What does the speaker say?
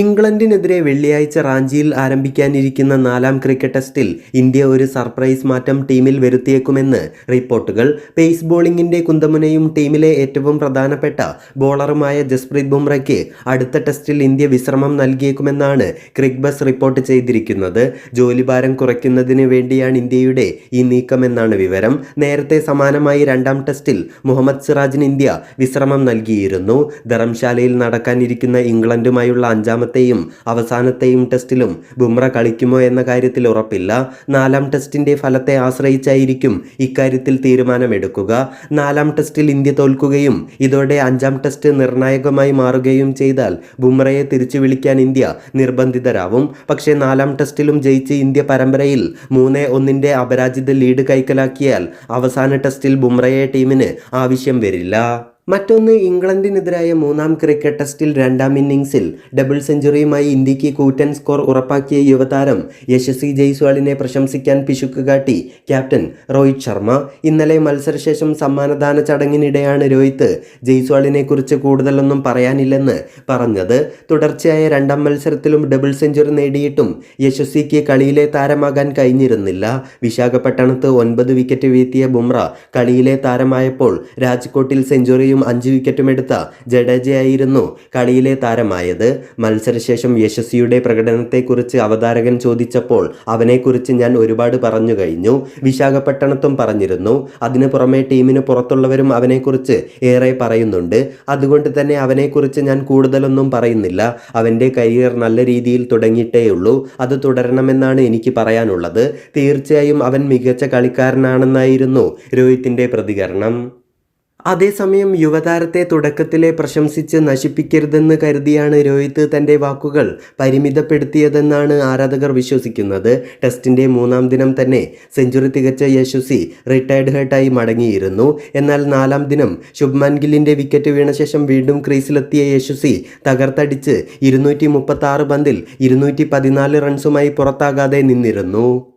ഇംഗ്ലണ്ടിനെതിരെ വെള്ളിയാഴ്ച റാഞ്ചിയിൽ ആരംഭിക്കാനിരിക്കുന്ന നാലാം ക്രിക്കറ്റ് ടെസ്റ്റിൽ ഇന്ത്യ ഒരു സർപ്രൈസ് മാറ്റം ടീമിൽ വരുത്തിയേക്കുമെന്ന് റിപ്പോർട്ടുകൾ. പേസ് ബോളിംഗിന്റെ കുന്തമുനയും ടീമിലെ ഏറ്റവും പ്രധാനപ്പെട്ട ബോളറുമായ ജസ്പ്രീത് ബുംറയ്ക്ക് അടുത്ത ടെസ്റ്റിൽ ഇന്ത്യ വിശ്രമം നൽകിയേക്കുമെന്നാണ് ക്രിക്ബസ് റിപ്പോർട്ട് ചെയ്തിരിക്കുന്നത്. ജോലിഭാരം കുറയ്ക്കുന്നതിന് വേണ്ടിയാണ് ഇന്ത്യയുടെ ഈ നീക്കമെന്നാണ് വിവരം. നേരത്തെ സമാനമായി രണ്ടാം ടെസ്റ്റിൽ മുഹമ്മദ് സിറാജിന് ഇന്ത്യ വിശ്രമം നൽകിയിരുന്നു. ധർമ്മശാലയിൽ നടക്കാനിരിക്കുന്ന ഇംഗ്ലണ്ടുമായുള്ള അഞ്ചാമത്തെയും അവസാനത്തെയും ടെസ്റ്റിലും ബുംറ കളിക്കുമോ എന്ന കാര്യത്തിൽ ഉറപ്പില്ല. നാലാം ടെസ്റ്റിന്റെ ഫലത്തെ ആശ്രയിച്ചായിരിക്കും ഇക്കാര്യത്തിൽ തീരുമാനമെടുക്കുക. നാലാം ടെസ്റ്റിൽ ഇന്ത്യ തോൽക്കുകയും ഇതോടെ അഞ്ചാം ടെസ്റ്റ് നിർണായകമായി മാറുകയും ചെയ്താൽ ബുംറയെ തിരിച്ചു വിളിക്കാൻ ഇന്ത്യ നിർബന്ധിതരാവും. പക്ഷേ നാലാം ടെസ്റ്റിലും ജയിച്ച് ഇന്ത്യ പരമ്പരയിൽ മൂന്ന് ഒന്നിന്റെ അപരാജിത ലീഡ് കൈക്കലാക്കിയാൽ അവസാന ടെസ്റ്റിൽ ബുംറയെ ടീമിന് ആവശ്യം വരില്ല. മറ്റൊന്ന് ഇംഗ്ലണ്ടിനെതിരായ മൂന്നാം ക്രിക്കറ്റ് ടെസ്റ്റിൽ രണ്ടാം ഇന്നിംഗ്സിൽ ഡബിൾ സെഞ്ചുറിയുമായി ഇന്ത്യയ്ക്ക് കൂറ്റൻ സ്കോർ ഉറപ്പാക്കിയ യുവതാരം യശസ്വി ജയ്സ്വാളിനെ പ്രശംസിക്കാൻ പിശുക്ക് കാട്ടി ക്യാപ്റ്റൻ രോഹിത് ശർമ്മ. ഇന്നലെ മത്സരശേഷം സമ്മാനദാന ചടങ്ങിനിടെയാണ് രോഹിത് ജയ്സ്വാളിനെ കുറിച്ച് കൂടുതലൊന്നും പറയാനില്ലെന്ന് പറഞ്ഞത്. തുടർച്ചയായ രണ്ടാം മത്സരത്തിലും ഡബിൾ സെഞ്ചുറി നേടിയിട്ടും യശസ്വിക്ക് കളിയിലെ താരമാകാൻ കഴിഞ്ഞിരുന്നില്ല. വിശാഖപട്ടണത്ത് ഒൻപത് വിക്കറ്റ് വീഴ്ത്തിയ ബുംറ കളിയിലെ താരമായപ്പോൾ രാജ്കോട്ടിൽ സെഞ്ചുറിയും അഞ്ച് വിക്കറ്റും എടുത്ത ജഡേജയായിരുന്നു കളിയിലെ താരമായത്. മത്സരശേഷം യശസ്വിയുടെ പ്രകടനത്തെക്കുറിച്ച് അവതാരകൻ ചോദിച്ചപ്പോൾ അവനെക്കുറിച്ച് ഞാൻ ഒരുപാട് പറഞ്ഞു കഴിഞ്ഞു. വിശാഖപട്ടണത്തും പറഞ്ഞിരുന്നു. അതിനു പുറമെ ടീമിന് പുറത്തുള്ളവരും അവനെക്കുറിച്ച് ഏറെ പറയുന്നുണ്ട്. അതുകൊണ്ട് തന്നെ അവനെക്കുറിച്ച് ഞാൻ കൂടുതലൊന്നും പറയുന്നില്ല. അവന്റെ കരിയർ നല്ല രീതിയിൽ തുടങ്ങിയിട്ടേയുള്ളൂ. അത് തുടരണമെന്നാണ് എനിക്ക് പറയാനുള്ളത്. തീർച്ചയായും അവൻ മികച്ച കളിക്കാരനാണെന്നായിരുന്നു രോഹിത്തിന്റെ പ്രതികരണം. അതേസമയം യുവതാരത്തെ തുടക്കത്തിലെ പ്രശംസിച്ച് നശിപ്പിക്കരുതെന്ന് കരുതിയാണ് രോഹിത് തന്റെ വാക്കുകൾ പരിമിതപ്പെടുത്തിയതെന്നാണ് ആരാധകർ വിശ്വസിക്കുന്നത്. ടെസ്റ്റിന്റെ മൂന്നാം ദിനം തന്നെ സെഞ്ചുറി തികച്ച യശസ്വി റിട്ടയർഡ് ഹേർട്ടായി മടങ്ങിയിരുന്നു. എന്നാൽ നാലാം ദിനം ശുഭ്മാൻ ഗില്ലിന്റെ വിക്കറ്റ് വീണ ശേഷം വീണ്ടും ക്രീസിലെത്തിയ യശസ്വി തകർത്തടിച്ച് ഇരുന്നൂറ്റി മുപ്പത്തി പന്തിൽ ഇരുന്നൂറ്റി റൺസുമായി പുറത്താകാതെ നിന്നിരുന്നു.